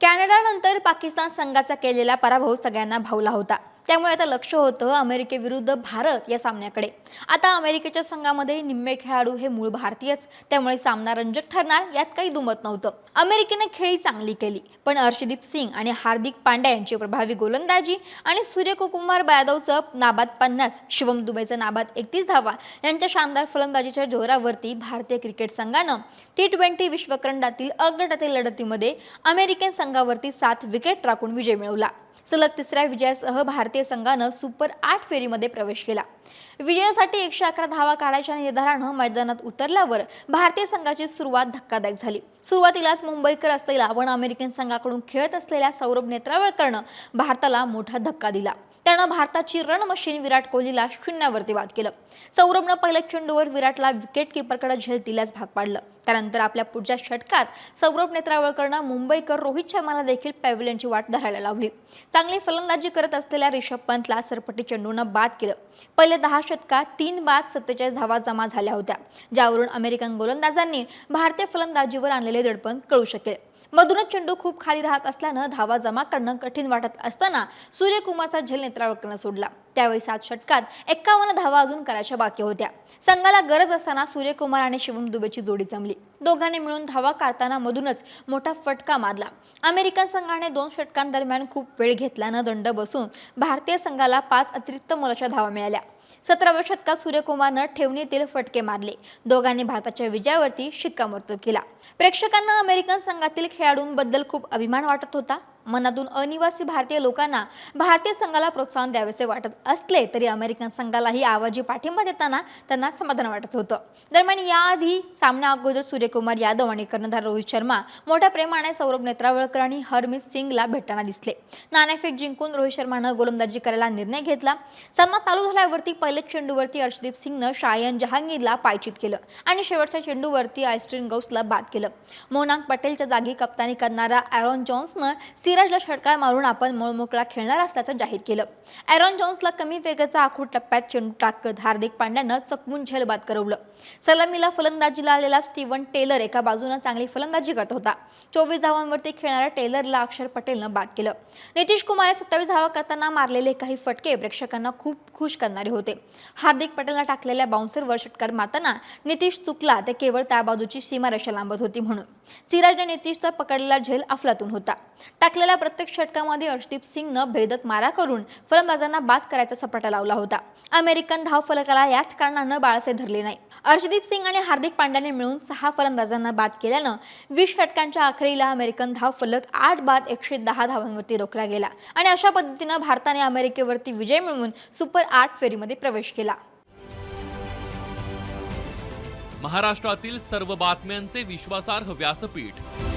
कॅनडानंतर पाकिस्तान संघाचा केलेला पराभव सगळ्यांना भावला होता. त्यामुळे आता लक्ष होतं अमेरिकेविरुद्ध भारत या सामन्याकडे. आता अमेरिकेच्या संघामध्ये निम्मे खेळाडू हे मूळ भारतीयच त्यामुळे सामना रंजक ठरणार यात काही दुमत नव्हतं. अमेरिकेने खेळी चांगली केली पण हर्षदीप सिंग आणि हार्दिक पांड्या यांची प्रभावी गोलंदाजी आणि सूर्यकुमार यादवचं नाबाद पन्नास शिवम दुबेचा नाबाद एकतीस धावा यांच्या शानदार फलंदाजीच्या जोरावरती भारतीय क्रिकेट संघानं टी ट्वेंटी विश्वकरंडातील अगटातील लढतीमध्ये अमेरिकन संघावरती सात विकेट राखून विजय मिळवला. सलग तिसऱ्या विजयासह भारतीय संघानं सुपर आठ फेरीमध्ये प्रवेश केला. विजयासाठी एकशे अकरा धावा काढायच्या निर्धारानं मैदानात उतरल्यावर भारतीय संघाची सुरुवात धक्कादायक झाली. सुरुवातीलाच मुंबईकर असलेला पण अमेरिकन संघाकडून खेळत असलेल्या सौरभ नेत्रावळकरनं भारताला मोठा धक्का दिला. त्यानं भारताची रन मशीन विराट कोहलीला शून्यावरती बाद केलं. सौरभनं पहिल्या चेंडूवर विराटला विकेट किपरकडे झेल दिल्यास भाग पाडलं. त्यानंतर आपल्या पुढच्या षटकात सौरभ नेत्रावळकरनं मुंबईकर रोहित शर्माला देखील पॅव्हिलियनची वाट धरायला लावली. चांगली फलंदाजी करत असलेल्या रिषभ पंतला सरपटी चेंडूनं बाद केलं. पहिल्या दहा षटकात तीन बाद सत्तेचाळीस धावा जमा झाल्या होत्या ज्यावरून अमेरिकन गोलंदाजांनी भारतीय फलंदाजीवर आणलेले दडपण कळू शकेल. मधूनच चेंडू खूप खाली राहत असल्यानं धावा जमा करणं कठीण वाटत असताना सूर्यकुमारचा झेल नेत्रावळकरनं सोडला. त्यावेळी सात षटकात एक्कावन्न धावा अजून करायच्या बाकी होत्या. संघाला गरज असताना सूर्यकुमार आणि शिवम दुबेची जोडी जमली. दोघांनी मिळून धावा काढताना मधूनच मोठा फटका मारला. अमेरिकन संघाने दोन षटकांदरम्यान खूप वेळ घेतल्यानं दंड बसून भारतीय संघाला पाच अतिरिक्त मोलाच्या धावा मिळाल्या. सतराव्या शतकात सूर्यकुमारनं ठेवणीतील फटके मारले. दोघांनी भारताच्या विजयावरती शिक्कामोर्तब केला. प्रेक्षकांना अमेरिकन संघातील खेळाडूंबद्दल खूप अभिमान वाटत होता. मनातून अनिवासी भारतीय लोकांना भारतीय संघाला प्रोत्साहन द्यावेसे वाटत असले तरी अमेरिकन संघालाही आवाजी पाठिंबा देताना त्यांना समाधान वाटत होतं. दरम्यान याआधी सामना अगोदर सूर्यकुमार यादव आणि कर्णधार रोहित शर्मा मोठ्या प्रेमाने सौरभ नेत्रावळकर आणि हरमित सिंगला भेटताना दिसले. नाणेफेक जिंकून रोहित शर्मानं गोलंदाजी करायला निर्णय घेतला. सामना चालू झाल्यावरती पहिल्याच चेंडूवरती अर्शदीप सिंगनं शायन जहांगीरला पायचित केलं आणि शेवटच्या चेंडूवरती आयस्ट्रीन गौसला बाद केलं. मोनांक पटेलच्या जागी कप्तानी करणारा ॲरॉन जॉन्सनं सिराजला षटकार मारून आपण मोळमोकळा खेळणार असल्याचं जाहीर केलं. ॲरॉन जॉन्सला कमी वेगाचा आखूड टप्प्यात चेंडू टाकत हार्दिक पांड्यानं चकवून झेल बाद करवलं. सलामीला फलंदाजीला आलेला स्टीवन टेलर एका बाजूनं चांगली फलंदाजी करत होता. चोवीस धावांवरती खेळणाऱ्या टेलरला अक्षर पटेलनं बाद केलं. नितीश कुमार सत्तावीस धावा करताना मारलेले काही फटके प्रेक्षकांना खूप खुश करणारे होते. हार्दिक पटेलला टाकलेल्या बाउन्सरवर षटकार मारताना नितीश चुकला ते केवळ त्या बाजूची सीमारेषा लांबत होती म्हणून. सिराजने नितीशचा पकडलेला झेल अफलातून होता. टाकलेल्या प्रत्येक षटकामध्ये अर्शदीप सिंगनं भेदत मारा करून फलंदाजांना बाद करायचा सपाटा लावला होता. अमेरिकन धावफलकाला याच कारणानं बाळासे धरले नाही. अर्शदीप सिंग आणि हार्दिक पांड्याने मिळून सहा फलंदाजांना बाद केल्यानं वीस षटकांच्या अखेरीला अमेरिकन धावफलक आठ बाद एकशे दहा धावांवरती रोखला गेला आणि अशा पद्धतीनं भारताने अमेरिकेवरती विजय मिळवून सुपर आठ फेरीमध्ये प्रवेश केला. महाराष्ट्रातील सर्व बातम्यांचे विश्वासार्ह व्यासपीठ